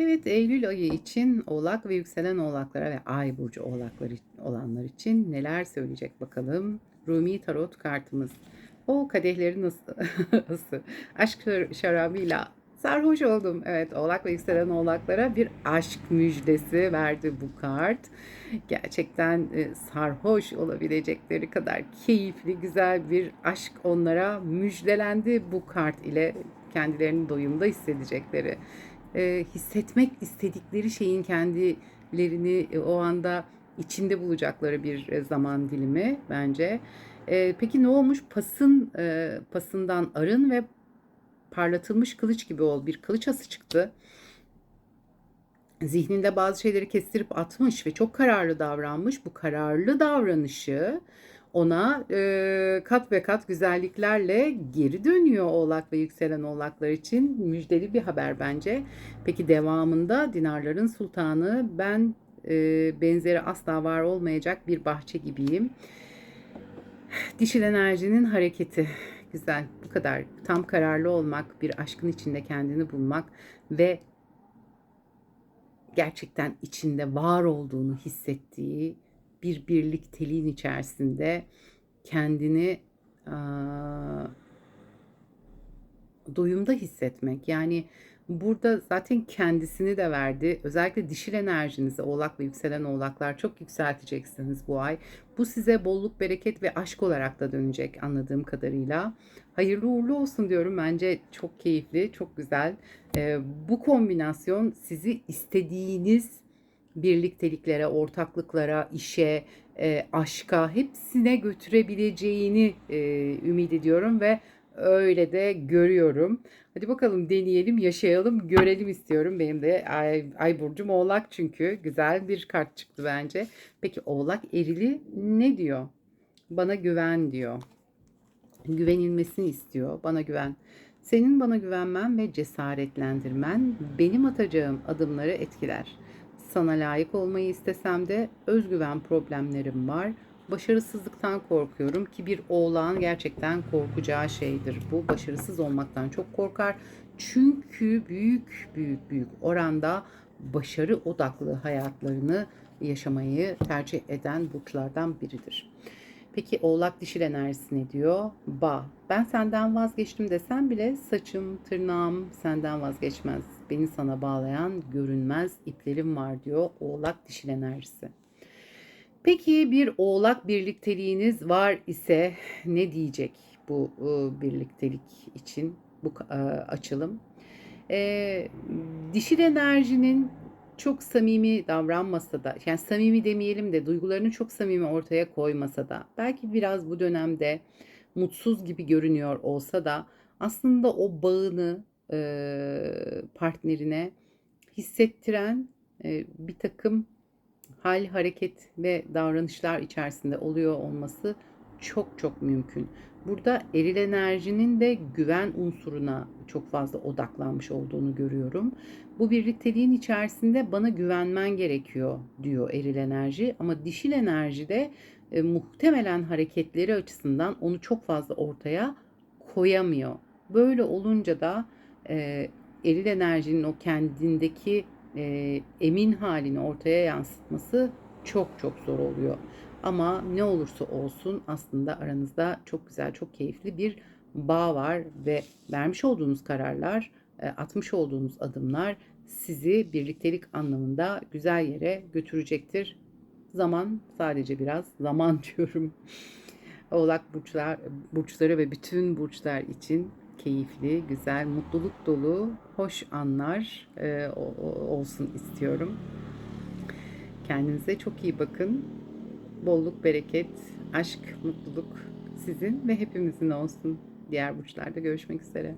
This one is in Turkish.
Evet, Eylül ayı için Oğlak ve yükselen Oğlaklara ve Ay burcu Oğlakları olanlar için neler söyleyecek bakalım. Rumi tarot kartımız. O kadehlerin ısı, ısı. Aşk şar- şarabıyla sarhoş oldum. Evet, Oğlak ve yükselen Oğlaklara bir aşk müjdesi verdi bu kart. Gerçekten e, sarhoş olabilecekleri kadar keyifli, güzel bir aşk onlara müjdelendi bu kart ile kendilerini doyumda hissedecekleri e, hissetmek istedikleri şeyin kendilerini e, o anda içinde bulacakları bir e, zaman dilimi bence. E, peki ne olmuş? Pasın e, pasından arın ve parlatılmış kılıç gibi ol. Bir kılıç ası çıktı. Zihninde bazı şeyleri kestirip atmış ve çok kararlı davranmış. Bu kararlı davranışı ona e, kat ve kat güzelliklerle geri dönüyor Oğlak ve yükselen Oğlaklar için müjdeli bir haber bence. Peki devamında dinarların sultanı ben e, benzeri asla var olmayacak bir bahçe gibiyim. Dişil enerjinin hareketi güzel bu kadar tam kararlı olmak bir aşkın içinde kendini bulmak ve gerçekten içinde var olduğunu hissettiği bir birlikteliğin içerisinde kendini aa, doyumda hissetmek. Yani burada zaten kendisini de verdi. Özellikle dişil enerjinizi oğlak ve yükselen oğlaklar çok yükselteceksiniz bu ay. Bu size bolluk, bereket ve aşk olarak da dönecek anladığım kadarıyla. Hayırlı uğurlu olsun diyorum. Bence çok keyifli, çok güzel. Ee, bu kombinasyon sizi istediğiniz birlikteliklere, ortaklıklara, işe, e, aşka hepsine götürebileceğini e, ümit ediyorum ve öyle de görüyorum. Hadi bakalım deneyelim, yaşayalım, görelim istiyorum. Benim de ay, ay burcum Oğlak çünkü güzel bir kart çıktı bence. Peki Oğlak erili ne diyor? Bana güven diyor. Güvenilmesini istiyor. Bana güven. Senin bana güvenmen ve cesaretlendirmen benim atacağım adımları etkiler. Sana layık olmayı istesem de özgüven problemlerim var. Başarısızlıktan korkuyorum ki bir oğlan gerçekten korkacağı şeydir. Bu başarısız olmaktan çok korkar. Çünkü büyük büyük büyük oranda başarı odaklı hayatlarını yaşamayı tercih eden burçlardan biridir. Peki oğlak dişil enerjisi ne diyor? Ba. Ben senden vazgeçtim desem bile saçım, tırnağım senden vazgeçmez. Beni sana bağlayan görünmez iplerim var diyor oğlak dişil enerjisi. Peki bir oğlak birlikteliğiniz var ise ne diyecek bu e, birliktelik için bu e, açılım? E, dişil enerjinin çok samimi davranmasa da, yani samimi demeyelim de duygularını çok samimi ortaya koymasa da, belki biraz bu dönemde mutsuz gibi görünüyor olsa da aslında o bağını e, partnerine hissettiren e, bir takım hal, hareket ve davranışlar içerisinde oluyor olması çok çok mümkün. Burada eril enerjinin de güven unsuruna çok fazla odaklanmış olduğunu görüyorum. Bu birlikteliğin içerisinde bana güvenmen gerekiyor diyor eril enerji ama dişil enerji de e, muhtemelen hareketleri açısından onu çok fazla ortaya koyamıyor. Böyle olunca da e, eril enerjinin o kendindeki e, emin halini ortaya yansıtması çok çok zor oluyor. Ama ne olursa olsun aslında aranızda çok güzel, çok keyifli bir bağ var ve vermiş olduğunuz kararlar, e, atmış olduğunuz adımlar sizi birliktelik anlamında güzel yere götürecektir. Zaman sadece biraz zaman diyorum. Oğlak burçlar, burçları ve bütün burçlar için keyifli, güzel, mutluluk dolu, hoş anlar e, olsun istiyorum. Kendinize çok iyi bakın. Bolluk, bereket, aşk, mutluluk sizin ve hepimizin olsun. Diğer burçlarda görüşmek üzere.